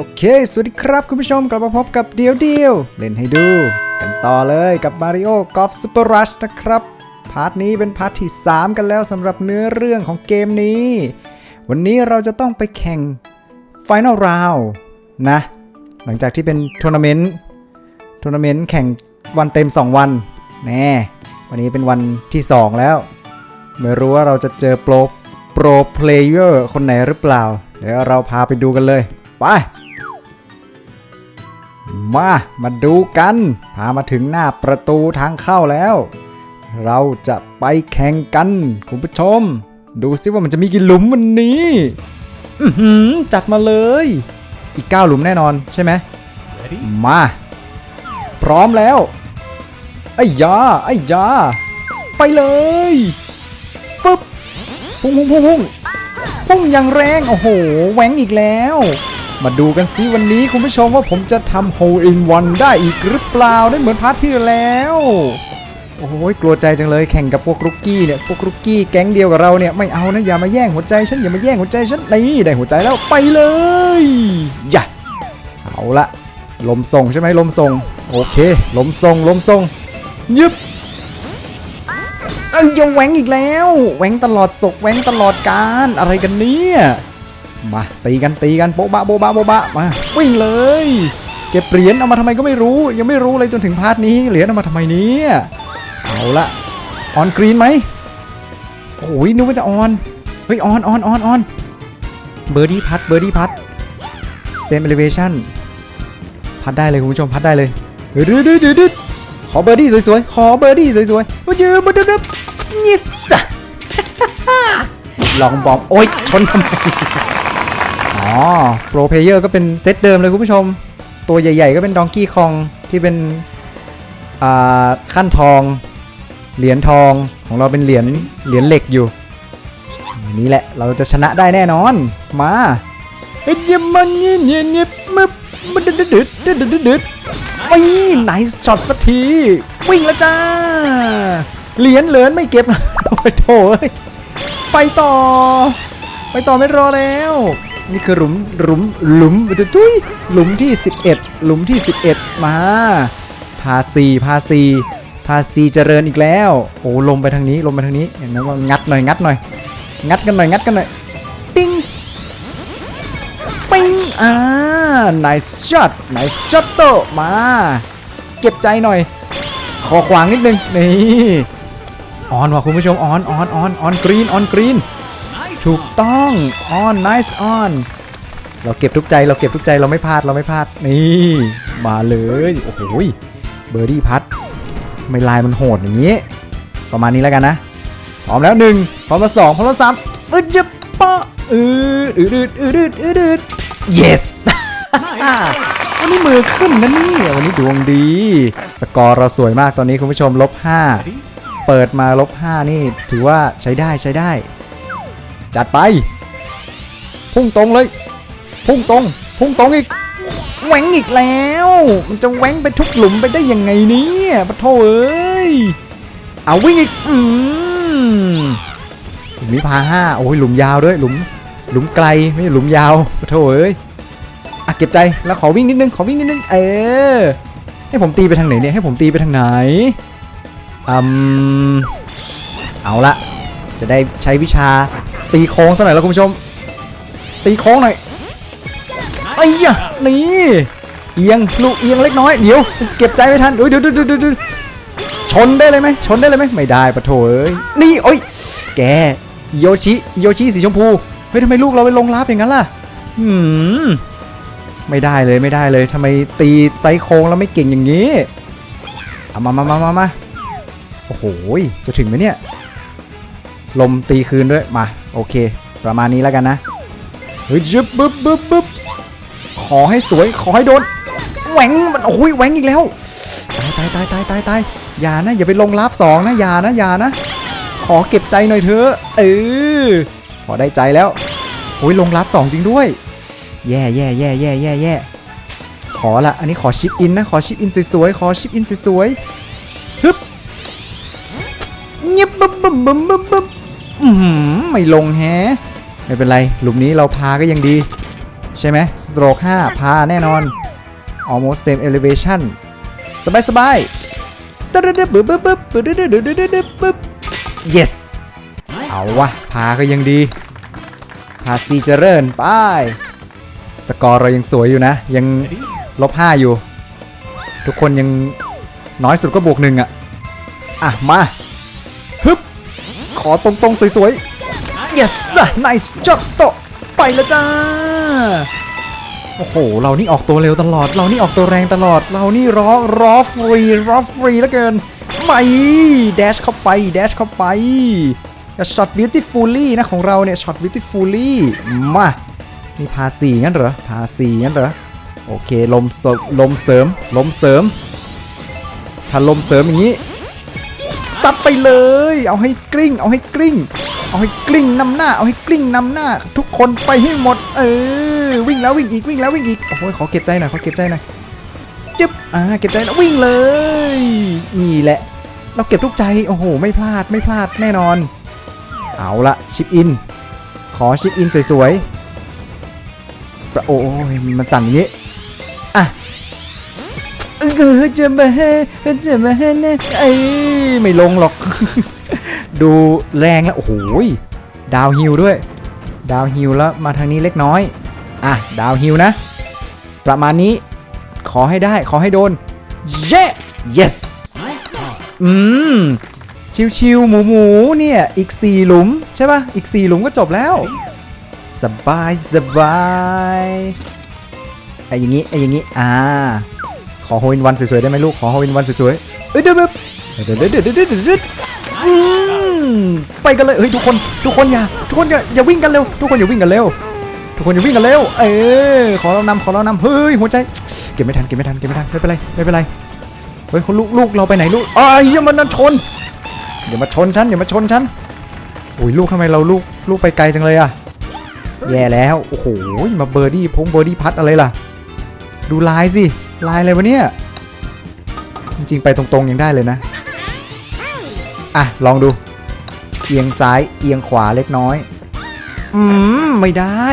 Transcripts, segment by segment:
โอเค สวัสดีครับคุณผู้ชมกลับมาพบกับเดียวเดียวเล่นให้ดู กันต่อเลยกับ Mario Golf Super Rush นะครับ พาร์ทนี้เป็นพาร์ทที่ 3 กันแล้วสำหรับเนื้อเรื่องของเกมนี้ วันนี้เราจะต้องไปแข่ง Final Round นะ หลังจากที่เป็นทัวร์นาเมนต์ทัวร์นาเมนต์แข่งวันเต็ม 2 วัน แน่ วันนี้เป็นวันที่ 2 แล้ว ไม่รู้ว่าเราจะเจอโปรโปรเพลเยอร์คนไหนหรือเปล่า เดี๋ยวเราพาไปดูกันเลย ไป มามาดูกัน พามาถึงหน้าประตูทางเข้าแล้ว เราจะไปแข่งกัน คุณผู้ชม ดูซิว่ามันจะมีกี่หลุมวันนี้อือหือจัดมาเลย อีก 9 หลุมแน่นอนใช่ไหม มา พร้อมแล้ว ไอ้ยา ไอ้ยา ไปเลยฟึบพุ่งพุ่งพุ่งพุ่งพุ่งอย่างแรง โอ้โห แหวงอีกแล้ว มาดูกันสิวันนี้คุณผู้ชมว่าผมจะทำโฮอินวันได้อีกหรือเปล่าได้เหมือนพาร์ทที่แล้ว โอ้โหกลัวใจจังเลยแข่งกับพวกรุกกี้เนี่ยพวกรุกกี้แก๊งเดียวกับเราเนี่ยไม่เอานะอย่ามาแย่งหัวใจฉันอย่ามาแย่งหัวใจฉันนี่ได้หัวใจแล้วไปเลยอย่าเอาละลมส่งใช่ไหมลมส่งโอเค ลมส่งลมส่งยึบเอ้ยยังแหวงอีกแล้วแหวงตลอดศกแหวงตลอดการอะไรกันเนี่ย มาตีกันตีกันโบ๊ะบะโบ๊ะบะโบ๊ะบะมาวิ่งเลย เก็บเหรียญเอามาทำไมก็ไม่รู้ ยังไม่รู้เลยจนถึงพาร์ทนี้เหรียญเอามาทำไมเนี่ยเอาละออนกรีนไหมโอ้ยนึกว่าจะออนเฮ้ยออนออนออนออนเบอร์ดี้พัดเบอร์ดี้พัดเซมเอลิเวชั่นพัดได้เลยคุณผู้ชมพัดได้เลยดืดดืดดืดขอเบอร์ดี้สวยๆขอเบอร์ดี้สวยๆมายืมมาดึ๊บดึ๊บยิสลองบอมโอ๊ยชนทำไม อ๋อโปรเพเยอร์ก็เป็นเซตเดิมเลยคุณผู้ชม ตัวใหญ่ๆก็เป็นดองกี้คองที่เป็นขั้นทอง เหรียญทองของเราเป็นเหรียญเหรียญเหล็กอยู่นี่แหละเราจะชนะได้แน่นอน มาเอ้ยมันเงี้ยเงี้ยเงี้ยมึบมันดึดดึดดึดดึดดึดดึดดึดไม่ไนส์ช็อตสักที วิ่งแล้วจ้า เหรียญเหรียญไม่เก็บโอ้ยโถไปต่อ ไปต่อไม่รอแล้ว นี่คือหลุมหลุมหลุมจุ้ยหลุมที่ 11 หลุมที่ 11 มาพาซีพาซีพาซีเจริญอีกแล้วโอ้ลมไปทางนี้ลมไปทางนี้เห็นไหมว่างัดหน่อยงัดหน่อย งัดกันหน่อยงัดกันหน่อยปิ้งปิ้งอ่า nice shot nice shot โตมา เก็บใจหน่อย ขอขวางนิดนึงนี่ออนว่ะคุณผู้ชมออนออนออนออนกรีนออนกรีน ถูกต้องออน nice on เราเก็บทุกใจเราเก็บทุกใจเราไม่พลาดเราไม่พลาดนี่มาเลยโอ้โหเบอร์ดี้พัดไม่ลายมันโหดอย่างนี้ ประมาณนี้แล้วกันนะพร้อมแล้วหนึ่งพร้อมแล้วสองพร้อมแล้วสามอึดจะปะอืดอืดอืดอืดอืดอืดอืด yes วันนี้มือขึ้นนะนี่วันนี้ดวงดี สกอร์เราสวยมากตอนนี้คุณผู้ชมลบ5เปิดมาลบ5นี่ถือว่าใช้ได้ใช้ได้ จัดไป พุ่งตรงเลย พุ่งตรง พุ่งตรงอีกแหวงอีกแล้ว มันจะแหวงไปทุกหลุมไปได้ยังไงเนี่ยปะโถเอ้ย เอาวิ่งอีก อืมหลุมนี้พาห้าโอ้ยหลุมยาวด้วยหลุม หลุมไกลไม่ใช่หลุมยาวปะโถเอ้ยอะเก็บใจแล้วขอวิ่งนิดนึงขอวิ่งนิดนึงเออให้ผมตีไปทางไหนเนี่ยให้ผมตีไปทางไหนอืมเอาละจะได้ใช้วิชา ตีโค้งสักหน่อยแล้วคุณผู้ชม ตีโค้งหน่อยไอ้ยะนี่เอียงลูกเอียงเล็กน้อยเดี๋ยวเก็บใจไม่ทันเดี๋ยวเดี๋ยวเดี๋ยวเดี๋ยวชนได้เลยไหมชนได้เลยไหมไม่ได้ปะโถเอ้ยนี่โอ้ยแกโยชิโยชิสีชมพูเฮ้ยทำไมลูกเราไปลงลับอย่างนั้นล่ะหืมไม่ได้เลยไม่ได้เลยทำไมตีไซโค้งแล้วไม่เก่งอย่างนี้เอามามามามามาโอ้โหจะถึงไหมเนี่ยลมตีคืนด้วยมา โอเค ประมาณนี้แล้วกันนะเฮ้ยจึ๊บบึ๊บบึ๊บบึ๊บขอให้สวยขอให้โดนแหวงมันโอ้ยแหวงอีกแล้วตายตายตายตายตายตายอย่านะอย่าไปลงลาบสองนะอย่านะอย่านะ ขอเก็บใจหน่อยเถอะเออพอได้ใจแล้วโอ้ยลงลาบสองจริงด้วย แย่แย่แย่แย่แย่แย่ขอละอันนี้ขอชิปอินนะขอชิปอินสวยๆขอชิปอินสวยๆฮึบเงียบบึ๊บบึ๊บบึ๊บบึ๊บบึ๊บอือหือ ไม่ลงแฮะไม่เป็นไร หลุมนี้เราพาก็ยังดี ใช่ไหมสโตรก5พาแน่นอน almost same elevation สบายสบายตึ๊ดตึ๊ดปึ๊บปึ๊บปึ๊บปึ๊บตึ๊ดตึ๊ดตึ๊ดตึ๊ดตึ๊ดปึ๊บ yes เอาวะพาก็ยังดี พาซีเจริญไปสกอร์เรายังสวยอยู่นะ ยังลบ5อยู่ ทุกคนยังน้อยสุดก็บวกหนึ่งอะอะ มา ฮึบ ขอตรงๆ สวยๆ yes nice shot โตไปแล้วจ้า โอ้โห เรานี่ออกตัวเร็วตลอด เรานี่ออกตัวแรงตลอด เรานี่รอรอฟรีรอฟรีแล้วเกิน ไม่แดชเข้าไปแดชเข้าไปช็อตบิวตี้ฟูลี่นะของเราเนี่ยช็อตบิวตี้ฟูลี่มานี่พาสีงั้นเหรอพาสีงั้นเหรอโอเคลมเสริมลมเสริม ลมเสริม ถ้าลมเสริมอย่างนี้ซัดไปเลย เอาให้กลิ้ง เอาให้กลิ้ง เอาให้กลิ้งนำหน้า เอาให้กลิ้งนำหน้า ทุกคนไปให้หมด เออ วิ่งแล้ววิ่งอีกวิ่งแล้ววิ่งอีก โอ้โหขอเก็บใจหน่อยขอเก็บใจหน่อยจึ๊บ อ่า เก็บใจแล้ววิ่งเลย นี่แหละ เราเก็บทุกใจ โอ้โห ไม่พลาดไม่พลาดแน่นอน เอาละชิปอิน ขอชิปอินสวยๆประโอ้ยมันสั่นอย่างนี้ อะเออจะมาจะมาเนี่ยเอ้ไม่ลงหรอก ดูแรงแล้ว โอ้โหยดาวฮิลด้วย ดาวฮิลแล้วมาทางนี้เล็กน้อย อะ ดาวฮิลนะ ประมาณนี้ ขอให้ได้ ขอให้โดน เย้ yes อืม ชิวๆหมูหมูเนี่ย อีก 4 หลุม ใช่ป่ะ อีก 4 หลุมก็จบแล้ว สบายสบายไอ้อย่างงี้ ไอ้อย่างงี้ อ่า ขอโฮอินวันสวยๆได้ไหมลูก ขอโฮอินวันสวยๆ เอ้ยเดี๋ยว เดี๋ยวเดี๋ยวเดี๋ยวเดี๋ยวเดี๋ยวเดี๋ยวเดี๋ยวอืมไปกันเลยเฮ้ยทุกคนทุกคนอย่าทุกคนอย่าอย่าวิ่งกันเร็วทุกคนอย่าวิ่งกันเร็วทุกคนอย่าวิ่งกันเร็วเออขอเรานำขอเรานำเฮ้ยหัวใจเก็บไม่ทันเก็บไม่ทันเก็บไม่ทันไม่เป็นไรไม่เป็นไรเฮ้ยคนลูกลูกเราไปไหนลูกอ้ายอย่ามันชนอย่ามาชนฉันอย่ามาชนฉันโอ้ยลูกทำไมเราลูกลูกไปไกลจังเลยอะแย่แล้วโอ้โหมาเบอร์ดี้พงเบอร์ดี้พัดอะไรล่ะ ดูลายสิลายอะไรวะเนี่ยจริงๆไปตรงๆยังได้เลยนะ อะ ลองดู เอียงซ้ายเอียงขวาเล็กน้อย อืม ไม่ได้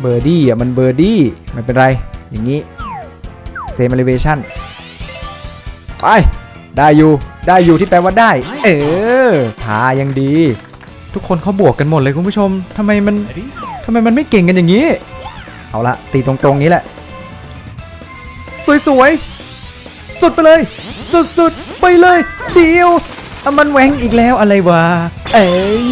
เบอร์ดี้อะ มันเบอร์ดี้ไม่เป็นไร อย่างนี้เซม e ล e v a t i o n ไป ได้อยู่ ได้อยู่ที่แปลว่าได้ เออพายังดี ทุกคนเขาบวกกันหมดเลยคุณผู้ชมทำไมมันทำไมมันไม่เก่งกันอย่างนี้ เอาละตีตรงๆนี้แหละ สวยๆ สุดไปเลย สุดๆ ไปเลย เดียวอะ มันแหวงอีกแล้วอะไรวะ เอ้ย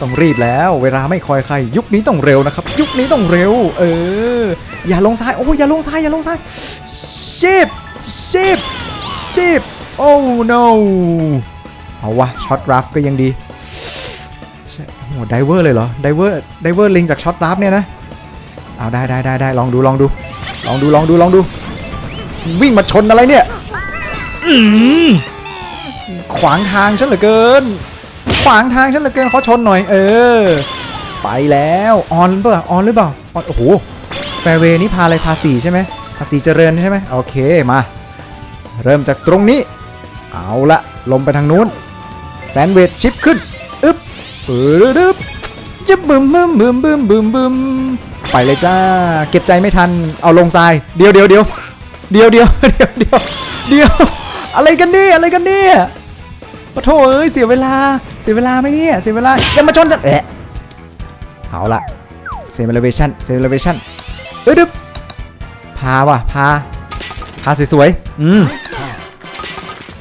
ต้องรีบแล้ว เวลาไม่คอยใคร ยุคนี้ต้องเร็วนะครับ ยุคนี้ต้องเร็ว เออ อย่าลงซ้าย โอ้ยอย่าลงซ้าย อย่าลงซ้ายชิบชิบชิบโอ้ no เอาวะช็อตราฟก็ยังดีโอ้โหไดเวอร์เลยเหรอ ไดเวอร์ ไดเวอร์ลิงจากช็อตราฟเนี่ยนะ เอาได้ได้ได้ได้ลองดูลองดู ลองดูลองดูลองดู วิ่งมาชนอะไรเนี่ย อืม ขวางทางฉันเหลือเกิน ขวางทางฉันเหลือเกินเขาชนหน่อย เออ ไปแล้วออนเปล่าออนหรือเปล่าออโอ้โหแฟเวนี่พาอะไรพาสีใช่ไหมพาสีเจริญใช่ไหมโอเคมา เริ่มจากตรงนี้ เอาละลมไปทางนู้นแซนเวดชิปขึ้นอึ๊บปึ๊บจะบึมบึมบึมบึมบึมบึมไปเลยจ้า เก็บใจไม่ทัน เอาลงทราย เดียวเดียวเดียวเดียวเดียวเดียวเดียวอะไรกันเนี่ยอะไรกันเนี่ย ปะโถเอ้ยเสียเวลา เสียเวลาไหมเนี่ย เสียเวลา อย่ามาชนกันเอะเอาละเซมเลเวชั่นเซมเลเวชั่นเอ้ยดึบพาว่ะ พา พาสวยๆ อืม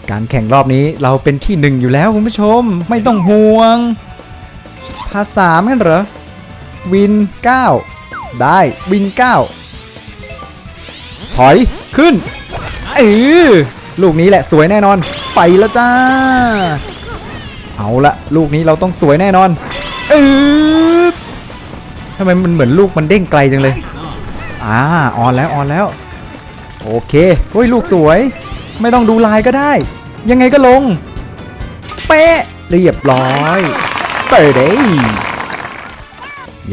การแข่งรอบนี้เราเป็นที่หนึ่งอยู่แล้วคุณผู้ชม ไม่ต้องห่วง พาสามกันเหรอ วิน 9 ได้ วิน 9 ถอย ขึ้นเออลูกนี้แหละสวยแน่นอน ไปแล้วจ้า เอาละลูกนี้เราต้องสวยแน่นอนเออทำไมมันเหมือนลูกมันเด้งไกลจังเลย อ่าออนแล้วออนแล้ว โอเคเฮ้ยลูกสวย ไม่ต้องดูลายก็ได้ ยังไงก็ลง เป๊ะเรียบร้อยเปิดเด้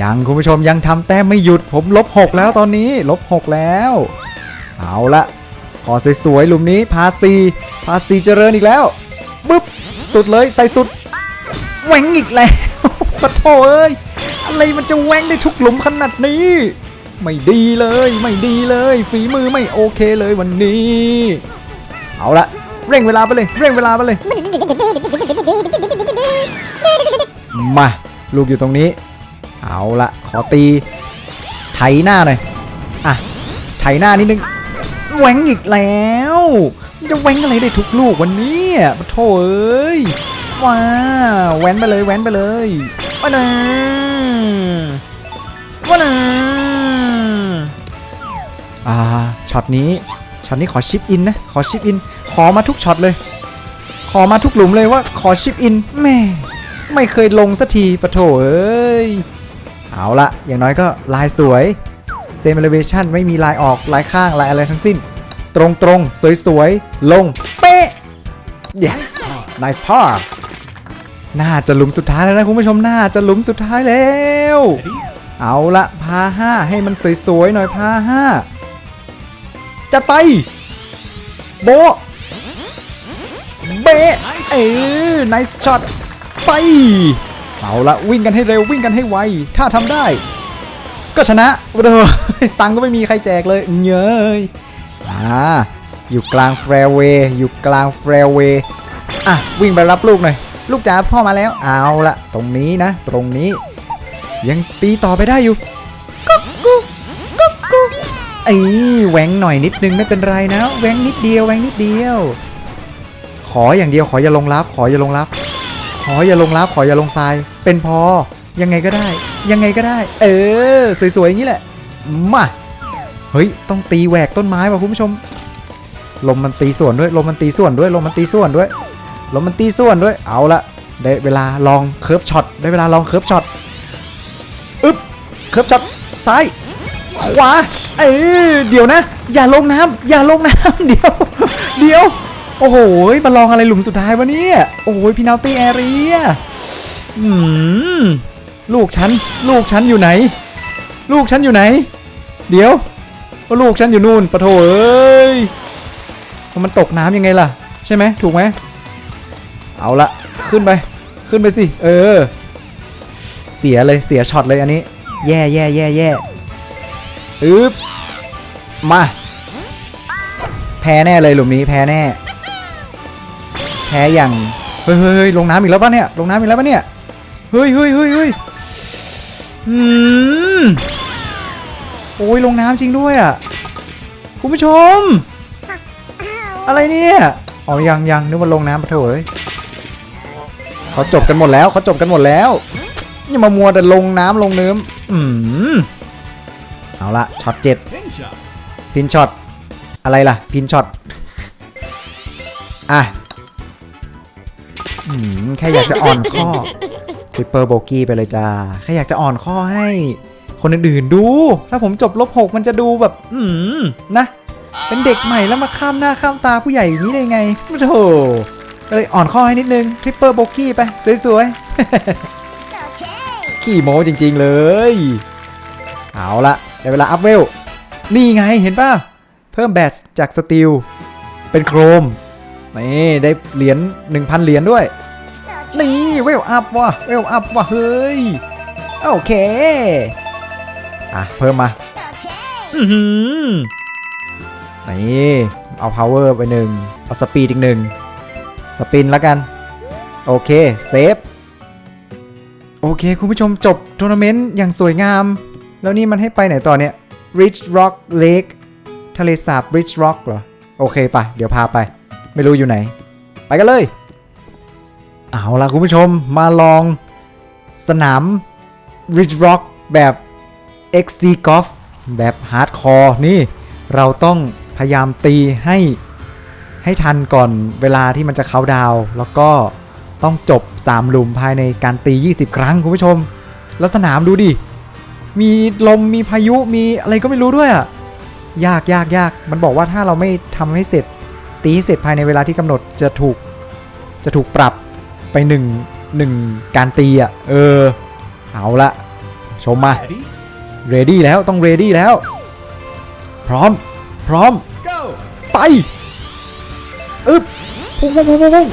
ยังคุณผู้ชมยังทำแต้มไม่หยุดผมลบ6แล้วตอนนี้ลบ6แล้ว เอาละขอสวยๆหลุมนี้พาซี พาซีเจริญอีกแล้วปึ๊บสุดเลยใส่สุดแหวงอีกแล้วปะโถเอ้ยอะไรมันจะแหวงได้ทุกหลุมขนาดนี้ ไม่ดีเลยไม่ดีเลยฝีมือไม่โอเคเลยวันนี้ เอาละเร่งเวลาไปเลยเร่งเวลาไปเลย มาลูกอยู่ตรงนี้ เอาละขอตี ไถหน้าหน่อยอะไถหน้านิดนึงแหวงอีกแล้ว จะแหวงอะไรได้ทุกลูกวันนี้ปะโถเอ้ยว้าแหวนไปเลยแหวนไปเลยว้านะว้านะอ่าช็อตนี้ช็อตนี้ขอชิปอินนะขอชิปอิน ขอมาทุกช็อตเลย ขอมาทุกหลุมเลยว่าขอชิปอินแม่ไม่เคยลงสักทีปะโถเอ้ยเอาละอย่างน้อยก็ลายสวยเซมเลเวชันไม่มีลายออกลายข้างลายอะไรทั้งสิ้น ตรงตรงสวยๆ ลง เป๊ะ yes nice par น่าจะหลุมสุดท้ายแล้วนะคุณผู้ชมน่าจะหลุมสุดท้ายแล้ว เอาละพาห้าให้มันสวยๆหน่อยพาห้าจัดไป โบเบเออ nice shot ไป เอาละวิ่งกันให้เร็ววิ่งกันให้ไว ถ้าทำได้ ก็ชนะเด้อตังค์ก็ไม่มีใครแจกเลยเย้ย อ่าอยู่กลางแฟร์เวย์อยู่กลางแฟร์เวย์อะวิ่งไปรับลูกหน่อยลูกจ๋าพ่อมาแล้วเอาละตรงนี้นะ ตรงนี้ ยังตีต่อไปได้อยู่กุ๊กกุ๊กกุ๊กกุ๊กไอ้แหวงหน่อยนิดนึงไม่เป็นไรนะแหวงนิดเดียวแหวงนิดเดียว ขออย่างเดียวขออย่าลงรับขออย่าลงรับ ขออย่าลงรับขออย่าลงทราย เป็นพอยังไงก็ได้ ยังไงก็ได้ เออ สวยๆอย่างนี้แหละมา เฮ้ย ต้องตีแหวกต้นไม้ว่ะคุณผู้ชม ลมมันตีส่วนด้วย ลมมันตีส่วนด้วย ลมมันตีส่วนด้วย ลมมันตีส่วนด้วย เอาละได้เวลาลองเคิร์ฟช็อต ได้เวลาลองเคิร์ฟช็อต อึ๊บ เคิร์ฟช็อต ซ้าย ขวา เออเดี๋ยวนะ อย่าลงน้ำอย่าลงน้ำเดี๋ยว เดี๋ยว โอ้โห มาลองอะไรหลุมสุดท้ายวะเนี่ย โอ้ยพี่นาตี้แอเรียอืม ลูกฉัน ลูกฉันอยู่ไหน ลูกฉันอยู่ไหน เดี๋ยว ว่าลูกฉันอยู่นู่นปะโถเอ้ยมันตกน้ำยังไงล่ะ ใช่ไหมถูกไหมเอาละขึ้นไปขึ้นไปสิเออ เสียเลยเสียช็อตเลยอันนี้ แย่แย่แย่แย่อึ๊บมา แพ้แน่เลยหลุมนี้แพ้แน่ แพ้อย่างเฮ้ยเฮ้ยเฮ้ยลงน้ำอีกแล้วปะเนี่ยลงน้ำอีกแล้วปะเนี่ยเฮ้ยเฮ้ยเฮ้ยเฮ้ยอืม โอ้ยลงน้ำจริงด้วยอะคุณผู้ชม อะไรเนี่ยอ๋อยังยังนึกว่าลงน้ำปะเถอะเขาจบกันหมดแล้วเขาจบกันหมดแล้วอย่ามามัวแต่ลงน้ำลงเนื้ออืมเอาละช็อตเจ็ดพินช็อตอะไรล่ะ พินช็อตอะอืมแค่อยากจะอ่อนข้อทริปเปอร์โบกี้ไปเลยจ้าแค่อยากจะอ่อนข้อให้ คนอื่นๆดู ถ้าผมจบลบหกมันจะดูแบบ อืมนะ เป็นเด็กใหม่แล้วมาข้ามหน้าข้ามตาผู้ใหญ่อย่างนี้ได้ไงโธ่ก็เลยอ่อนข้อให้นิดนึงทริปเปอร์โบกี้ไป สวยๆขี้โม้จริงๆเลย เอาละได้เวลาอัพเวล นี่ไงเห็นป่ะ เพิ่มแบตจากสตีล เป็นโครม นี่ได้เหรียญ1,000 เหรียญด้วย นี่เวลอัพว่ะเวลอัพว่ะเฮ้ย โอเค อะ เพิ่มมา อือหือนี่ เอา power ไปหนึ่งเอาสปีดอีกหนึ่งสปินแล้วกัน โอเค เซฟ โอเค คุณผู้ชมจบทัวร์นาเมนต์อย่างสวยงาม แล้วนี่มันให้ไปไหนต่อเนี่ย Rich Rock Lake ทะเลสาบ Rich Rock เหรอ โอเคปะเดี๋ยวพาไป ไม่รู้อยู่ไหน ไปกันเลย เอาล่ะคุณผู้ชมมาลองสนาม Rich Rock แบบ XC Golf แบบฮาร์ดคอร์นี่เราต้องพยายามตีให้ให้ทันก่อนเวลาที่มันจะเข้าดาวแล้วก็ต้องจบ 3 หลุมภายในการตี 20 ครั้งคุณผู้ชม แล้วสนามดูดิ มีลมมีพายุมีอะไรก็ไม่รู้ด้วยอะยากยากยากมันบอกว่าถ้าเราไม่ทำให้เสร็จ ตีให้เสร็จภายในเวลาที่กำหนดจะถูกจะถูกปรับไปหนึ่งหนึ่งการตีอะ เออ เอาละชมมา Ready? เรดี้แล้วต้องเรดี้แล้ว พร้อม พร้อม Go. ไปอึ๊บพุ่งพุ่งพุ่งพุ่งพุ่ง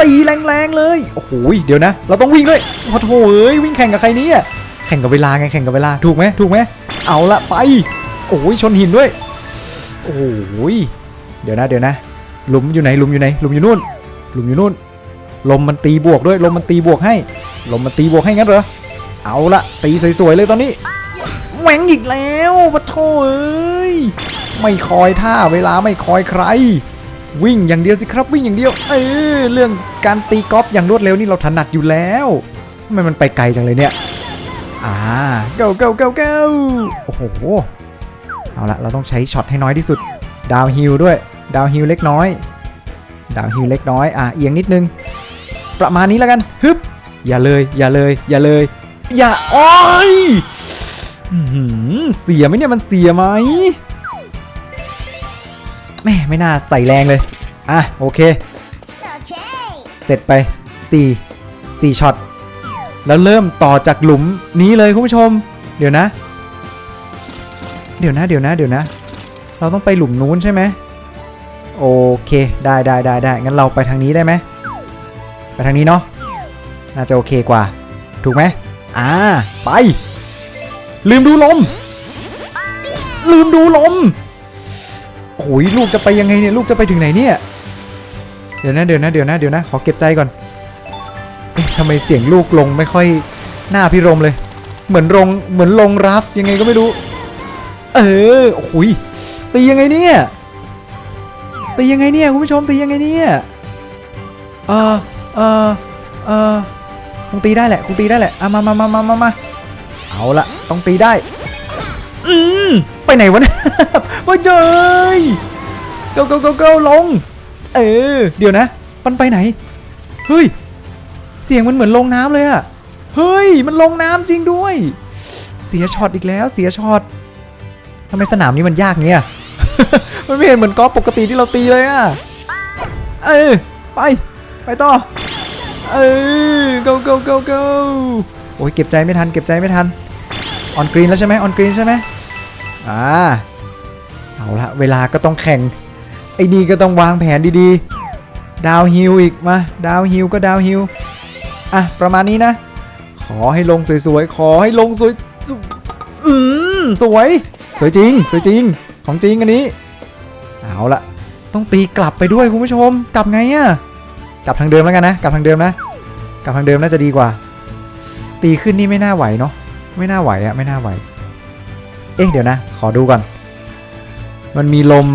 ตีแรงๆเลย โอ้โหเดี๋ยวนะ เราต้องวิ่งด้วยโอ้โหเอ้ยวิ่งแข่งกับใครเนี่ยแข่งกับเวลาไงแข่งกับเวลาถูกไหมถูกไหมเอาละไป โอ้ยชนหินด้วย โอ้ยเดี๋ยวนะเดี๋ยวนะ หลุมอยู่ไหนหลุมอยู่ไหนหลุมอยู่นู่น หลุมอยู่นู่น ลมมันตีบวกด้วย ลมมันตีบวกให้ ลมมันตีบวกให้งั้นเหรอ เอาละตีสวยๆเลยตอนนี้ แหวงอีกแล้วปะโถเอ้ยไม่คอยท่าเวลาไม่คอยใคร วิ่งอย่างเดียวสิครับวิ่งอย่างเดียว เออเรื่องการตีกอล์ฟอย่างรวดเร็วนี่เราถนัดอยู่แล้วทำไมมันไปไกลจังเลยเนี่ยอ่า go go go go โอ้โหเอาละเราต้องใช้ช็อตให้น้อยที่สุด ดาวฮิลด้วยดาวฮิลเล็กน้อย ดาวฮิลเล็กน้อยอะเอียงนิดนึง ประมาณนี้แล้วกันฮึบอย่าเลยอย่าเลย อย่าเลย อย่าโอ้ย เสียไหมเนี่ยมันเสียไหมแม่ไม่น่าใส่แรงเลย อะโอเค เสร็จไป 4 4ช็อต แล้วเริ่มต่อจากหลุมนี้เลยคุณผู้ชม เดี๋ยวนะ เดี๋ยวนะ เดี๋ยวนะ เดี๋ยวนะ เราต้องไปหลุมนู้นใช่ไหมโอเค ได้ได้ได้ได้งั้นเราไปทางนี้ได้ไหม ไปทางนี้เนาะ น่าจะโอเคกว่า ถูกไหมอ่า ไป ลืมดูลม ลืมดูลมโอ้ยลูกจะไปยังไงเนี่ยลูกจะไปถึงไหนเนี่ย เดี๋ยวนะเดี๋ยวนะเดี๋ยวนะเดี๋ยวนะขอเก็บใจก่อนทำไมเสียงลูกลงไม่ค่อยหน้าพิรมเลย เหมือนลงเหมือนลงรัฟยังไงก็ไม่รู้ เออโอ้ยตียังไงเนี่ยตียังไงเนี่ยคุณผู้ชมตียังไงเนี่ยเออเออเออคงตีได้แหละคงตีได้แหละอะมามามามามามา เอาละต้องตีได้ อืมไปไหนวะเนี่ยว่าเจย go go go go ลง เออ เดี๋ยวนะ มันไปไหน เฮ้ย เสียงมันเหมือนลงน้ำเลยอะเฮ้ย มันลงน้ำจริงด้วย เสียช็อตอีกแล้ว เสียช็อตทำไมสนามนี้มันยากเงี้ย มันไม่เห็นเหมือนกอล์ฟปกติที่เราตีเลยอะเออ ไป ไปต่อ เออ go go go go โอ้ยเก็บใจไม่ทัน เก็บใจไม่ทัน ออนกรีนแล้วใช่ไหมออนกรีนใช่ไหมอ่าเอาละเวลาก็ต้องแข่ง ไอ้นี่ก็ต้องวางแผนดีๆ ดาวฮิลอีกมาดาวฮิลก็ดาวฮิลอะ ประมาณนี้นะ ขอให้ลงสวยๆ ขอให้ลงสวยสอืมสวย สวยจริง สวยจริง ของจริงอันนี้ เอาละต้องตีกลับไปด้วยคุณผู้ชม กลับไงอะกลับทางเดิมแล้วกันนะ กลับทางเดิมนะ กลับทางเดิมน่าจะดีกว่า ตีขึ้นนี่ไม่น่าไหวเนาะ ไม่น่าไหวอะไม่น่าไหว เอ๊ะเดี๋ยวนะ ขอดูก่อน มันมีลม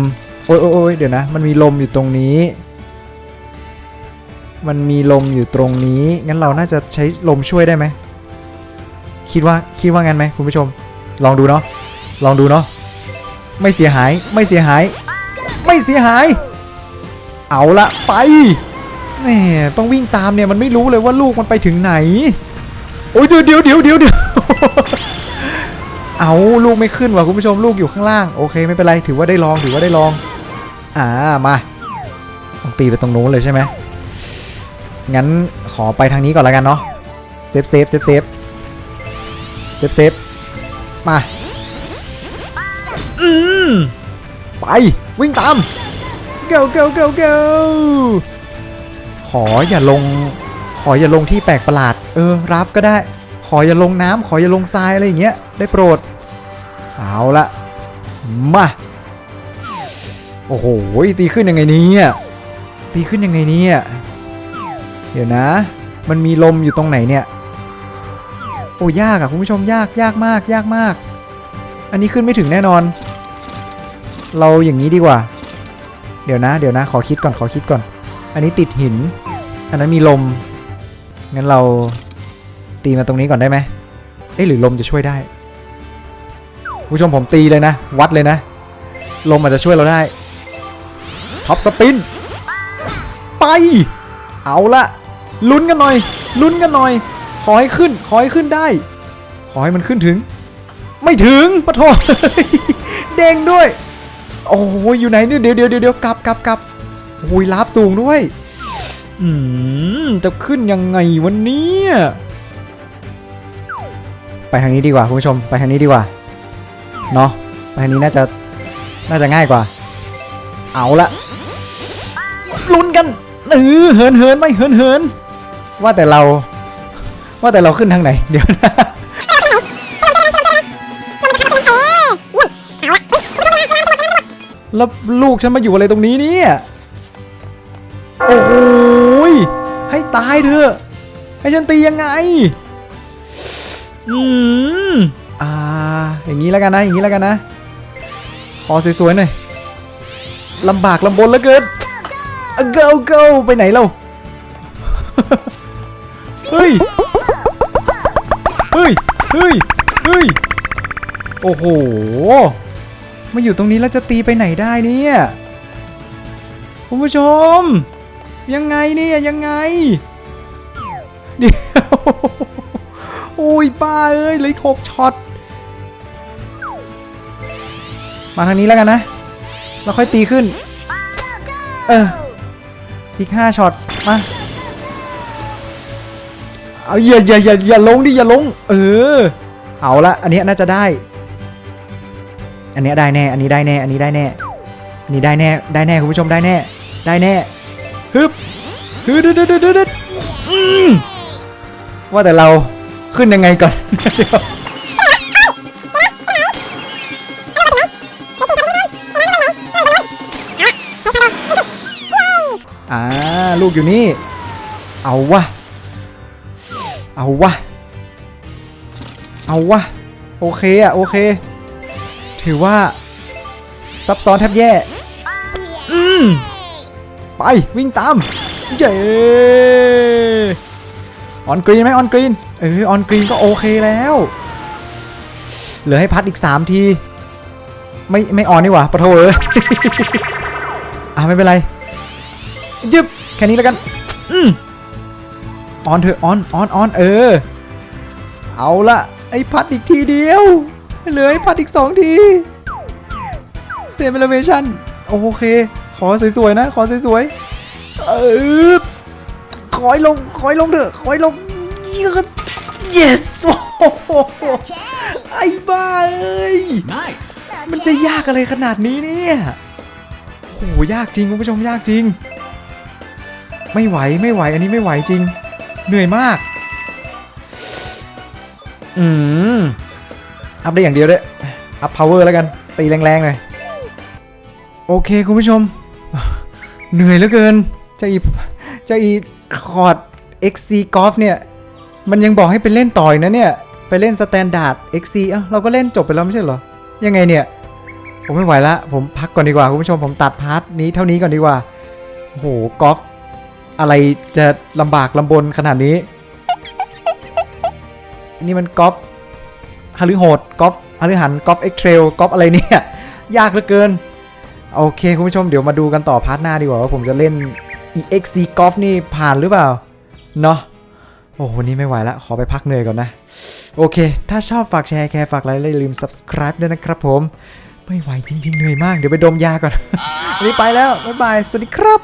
โอ้ยโอ้ยโอ้ยเดี๋ยวนะ มันมีลมอยู่ตรงนี้ มันมีลมอยู่ตรงนี้ งั้นเราน่าจะใช้ลมช่วยได้ไหม คิดว่าคิดว่างั้นไหมคุณผู้ชม ลองดูเนาะ ลองดูเนาะ ไม่เสียหาย ไม่เสียหาย ไม่เสียหาย เอาละไปแหมต้องวิ่งตามเนี่ยมันไม่รู้เลยว่าลูกมันไปถึงไหน โอ้ยเดี๋ยวเดี๋ยวเดี๋ยวเดี๋ยวเดี๋ยวเอาลูกไม่ขึ้นว่ะคุณผู้ชมลูกอยู่ข้างล่างโอเคไม่เป็นไรถือว่าได้ลองถือว่าได้ลอง อ่ามาต้องตีไปตรงนู้นเลยใช่ไหมงั้นขอไปทางนี้ก่อนล้วกันเนาะเซฟเซฟเซฟเซฟเซฟเซฟมาอืมไปวิ่งตาม go go go go ขออย่าลง ขออย่าลงที่แปลกประหลาด เออราฟก็ได้ ขออย่าลงน้ำขออย่าลงทรายอะไรอย่างเงี้ย ได้โปรด เอาละมา โอ้โห ตีขึ้นยังไงเนี่ยตีขึ้นยังไงเนี่ยเดี๋ยวนะ มันมีลมอยู่ตรงไหนเนี่ย โอ้ยากอะคุณผู้ชมยากยากมาก ยากมาก อันนี้ขึ้นไม่ถึงแน่นอน เราอย่างนี้ดีกว่า เดี๋ยวนะ เดี๋ยวนะ ขอคิดก่อน ขอคิดก่อน อันนี้ติดหิน อันนั้นมีลม งั้นเราตีมาตรงนี้ก่อนได้ไหมเอ๊ะหรือลมจะช่วยได้ ผู้ชมผมตีเลยนะ วัดเลยนะ ลมอาจจะช่วยเราได้ท็อปสปิน ไป เอาละลุ้นกันหน่อย ลุ้นกันหน่อย ขอให้ขึ้น ขอให้ขึ้นได้ ขอให้มันขึ้นถึง ไม่ถึงปะโทเด้งด้วย โอ้ยอยู่ไหนเนี่ยเดี๋ยวเดี๋ยวเดี๋ยวกลับกลับกลับโอ้ยลาบสูงด้วย อืมจะขึ้นยังไงวันนี้ไปทางนี้ดีกว่าคุณผู้ชมไปทางนี้ดีกว่าเนาะไปทางนี้น่าจะน่าจะง่ายกว่า เอาละลุ้นกันเออเหินเหินไม่เหินเหินว่าแต่เรา ว่าแต่เราขึ้นทางไหน เดี๋ยวนะแล้วลูกฉันมาอยู่อะไรตรงนี้เนี่ย โอ้โหยให้ตายเถอะ ให้ฉันตียังไง อืมอ่า อย่างนี้แล้วกันนะ อย่างนี้แล้วกันนะ ขอสวยๆหน่อยลำบากลำบนเหลือเกิน go go ไปไหนเรา เฮ้ย เฮ้ย เฮ้ย เฮ้ย โอ้โห มาอยู่ตรงนี้แล้วจะตีไปไหนได้เนี่ย คุณผู้ชม ยังไงเนี่ยยังไงเดี๋ยวโอ้ยป้าเอ้ยเลยหกช็อตมาทางนี้แล้วกันนะแล้วค่อยตีขึ้น เออ อีกห้าช็อต มา เอาอย่าอย่าอย่าอย่าลงดิอย่าลง เออ เอาละ อันนี้น่าจะได้ อันนี้ได้แน่ อันนี้ได้แน่ อันนี้ได้แน่ อันนี้ได้แน่ ได้แน่คุณผู้ชมได้แน่ ได้แน่ ฮึบฮึดดดดดดว่าแต่เราขึ้นยังไงก่อนเดี๋ยวอ่าลูกอยู่นี่ เอาวะ เอาวะ เอาวะ โอเคอะโอเค ถือว่า ซับซ้อนแทบแย่ อืม ไปวิ่งตาม เย้ออนกรีนไหมออนกรีนเออออนกรีนก็โอเคแล้ว เหลือให้พัดอีก 3 ที ไม่ไม่ออนนี่หว่าปะโถเอ้ยอะไม่เป็นไรยึบแค่นี้แล้วกันอืมออนเถอะออนออนออนเออ เอาละไอ้พัดอีกทีเดียว เหลือให้พัดอีก2ทีเซมเบลเวชั่นโอเค อสวยๆนะ ขอสวยๆเออขอยลงขอยลงเถอะขอยลง yes yes โอ้โห Okay. ไอ้บ้าเอ้ย Nice. มันจะยากอะไรขนาดนี้เนี่ยโหยากจริงคุณผู้ชมยากจริง ไม่ไหวไม่ไหวอันนี้ไม่ไหวจริง เหนื่อยมาก อืมอัพได้อย่างเดียวด้วยอัพพาวเวอร์แล้วกัน ตีแรงๆหน่อยโอเคคุณผู้ชม เหนื่อยเหลือเกินจะอีจะอีคอร์ด XC Golf เนี่ย มันยังบอกให้ไปเล่นต่อยนะเนี่ย ไปเล่นสแตนดาร์ด XC อ้าเราก็เล่นจบไปแล้วไม่ใช่เหรอ ยังไงเนี่ย ผมไม่ไหวละ ผมพักก่อนดีกว่า คุณผู้ชมผมตัดพาร์ทนี้เท่านี้ก่อนดีกว่าโอ้โหกอล์ฟอะไรจะลำบากลำบนขนาดนี้ นี่มันกอล์ฟฮาลือโหดกอล์ฟฮาลือหันกอล์ฟเอ็กเทรลกอล์ฟอะไรเนี่ย ยากเหลือเกิน โอเคคุณผู้ชมเดี๋ยวมาดูกันต่อพาร์ทหน้าดีกว่าว่าผมจะเล่น EXC Golf นี่ผ่านหรือเปล่า เนาะโอ้โหนี่ไม่ไหวละขอไปพักเหนื่อยก่อนนะ โอเค ถ้าชอบฝากแชร์แคร์ฝากไลค์และลืม subscribe ด้วยนะครับผม ไม่ไหวจริง ๆ เหนื่อยมาก เดี๋ยวไปดมยาก่อน วันนี้ไปแล้ว บ๊ายบาย สวัสดีครับ